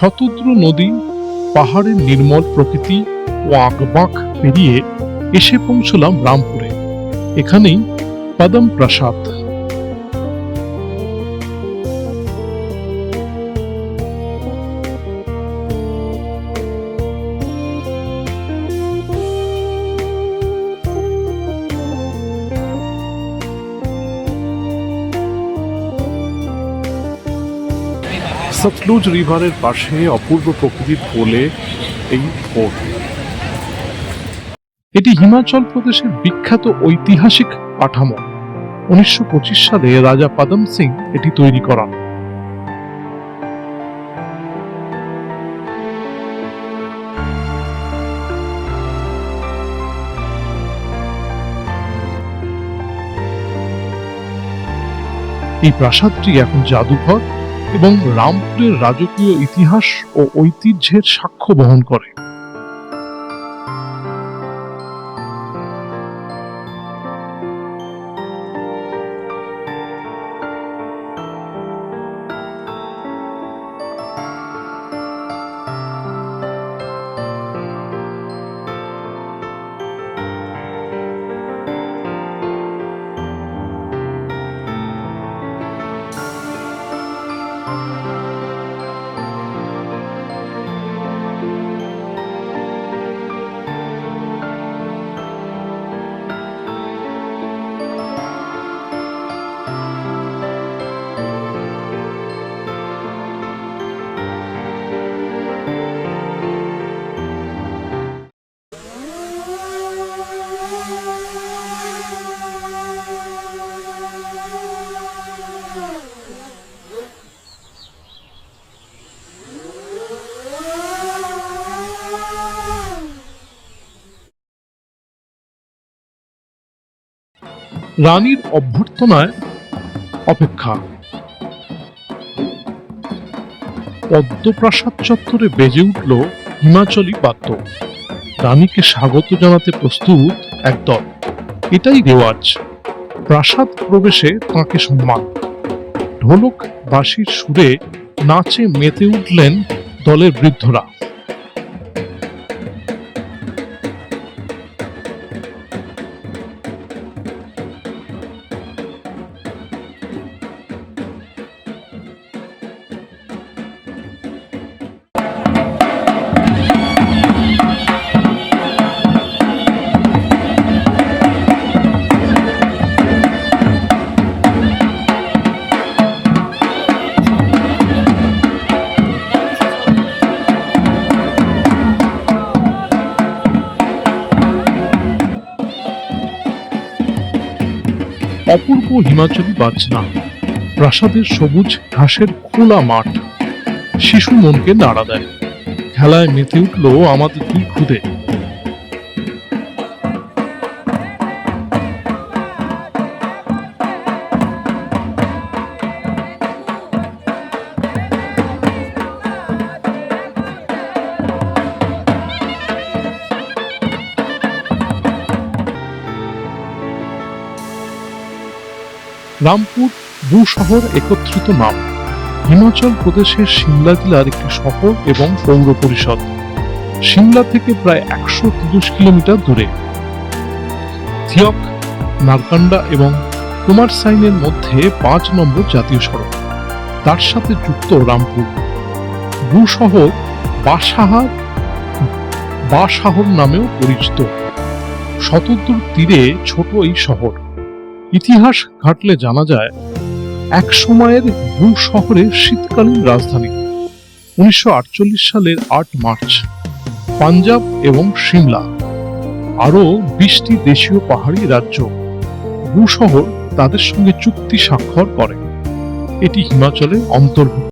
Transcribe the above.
শতদ্র নদী পাহাড়ের নির্মল প্রকৃতি ও আঁকবাঁক পেরিয়ে এসে পৌঁছলাম রামপুরে। এখানেই পদম প্রাসাদ সতলুজ রিভারের পাশে অপূর্ব প্রকৃতির কোলে এই ফোর্ট। এটি হিমাচল প্রদেশের বিখ্যাত ঐতিহাসিক কাঠামো। উনিশশো সালে রাজা পদম সিং এটি তৈরি করান। এই প্রাসাদটি এখন জাদুঘর এবং রামপুরের রাজকীয় ইতিহাস ও ঐতিহ্যের সাক্ষ্য বহন করে। রানীর অভ্যর্থনায় অপেক্ষা। পদ্মপ্রাসাদ চত্বরে বেজে উঠল হিমাচলী বাদ্য। রানীকে স্বাগত জানাতে প্রস্তুত একদল এটাই রেওয়াজ। প্রাসাদ প্রবেশে তাঁকে সম্মান। ঢোলক বাঁশির সুরে নাচে মেতে উঠলেন দলের বৃদ্ধরা। অপূর্ব হিমাচলি বাজনা। প্রাসাদের সবুজ ঘাসের খোলা মাঠ। শিশু মনকে নাড়া দেয়। খেলায় মেতে উঠল আমাদের দুই খুদে। রামপুর দু শহর একত্রিত নাম। হিমাচল প্রদেশের সিমলা জেলার একটি শহর এবং পৌর পরিষদ। সিমলা থেকে প্রায় একশো তিরিশ কিলোমিটার দূরে। থিয়ক, নারকান্ডা এবং কুমার সাইনের মধ্যে পাঁচ নম্বর জাতীয় সড়ক। তার সাথে যুক্ত রামপুর। দু শহর বাসাহার বাসাহর নামেও পরিচিত। শতদ্দূর তীরে ছোট এই শহর। ইতিহাস ঘাটলে জানা যায়, এক সময়ের ভূ শহরে শীতকালীন রাজধানী। উনিশশো আটচল্লিশ সালের আট মার্চ, পাঞ্জাব এবং সিমলা। আরও বিশটি দেশীয় পাহাড়ি রাজ্য। ভূ শহর তাদের সঙ্গে চুক্তি স্বাক্ষর করে। এটি হিমাচলে অন্তর্ভুক্ত।